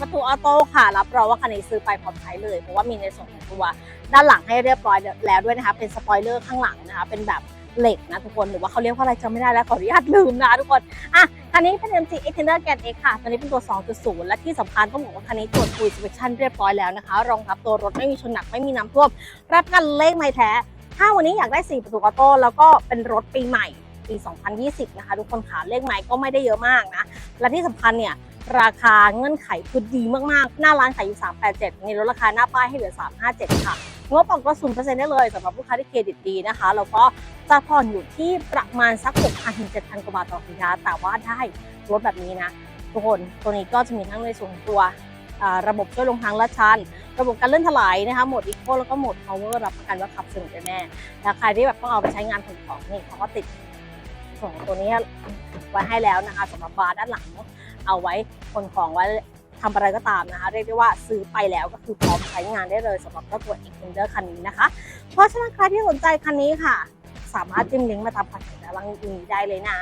ประตูออโต้ค่ะ รับรองว่าคันนี้ซื้อไปพร้อมใช้เลย เพราะว่ามีในส่วนของตัวด้านหลังให้เรียบร้อยแล้วด้วยนะคะ เป็นสปอยเลอร์ข้างหลังนะคะ เป็นแบบเหล็กนะทุกคน หรือว่าเขาเรียกว่าอะไรจำไม่ได้แล้วขออนุญาตลืมนะคะทุกคน อะ คันนี้เป็น MG Extender Gen X ค่ะ ตัวนี้เป็นตัว 2.0 และที่สำคัญต้องบอกว่าคันนี้ตรวจคุย inspection เรียบร้อยแล้วนะคะ รองรับตัวรถไม่มีชนหนักไม่มีน้ำท่วม รับกันเลขไม่แท้ ถ้าวันนี้อยากได้ 4 ประตูออโต้แล้วก็เป็นรถปีใหม่ปี 2020 นะคะ ทุกคนขาเลขไม้ก็ไม่ได้เยอะมากนะ และที่สำคัญเนี่ย ราคาเงื่อนไขคือดีมากๆ หน้าร้านขายอยู่ 387มีลดราคาหน้าป้ายให้เหลือ 357 ค่ะงบออกรถ0%ได้เลยสำหรับลูกค้าที่เครดิตดีนะคะ แล้วก็จะผ่อนอยู่ที่ประมาณสัก 6,000ถึง7,000 กว่าบาทต่อสัญญาแต่ว่าได้รถแบบนี้นะ ทุกคนตัวนี้ก็จะมีทั้งในส่วนของตัวระบบช่วยลงทางลาดชัน ระบบการเลื่อนถลายนะคะโหมดอีโคแล้วก็โหมด power รับประกันว่าขับสนุกแน่ๆแล้วใครที่แบบต้องเอาไปใช้งานขนของนี่เขาก็ติดส่วนของตัวนี้ไว้ให้แล้วนะคะสำหรับบาร์ด้านหลัง เอาไว้คนของไว้ทำอะไรก็ตามนะคะเรียกได้ว่าซื้อไปแล้วก็คือพร้อมใช้งานได้เลยสำหรับเจ้าตัว Extender คันนี้นะคะ เพราะฉะนั้นใครที่สนใจคันนี้ค่ะ สามารถจิ้มลิงก์มาตามผ่านด้านล่างนี้ได้เลยนะ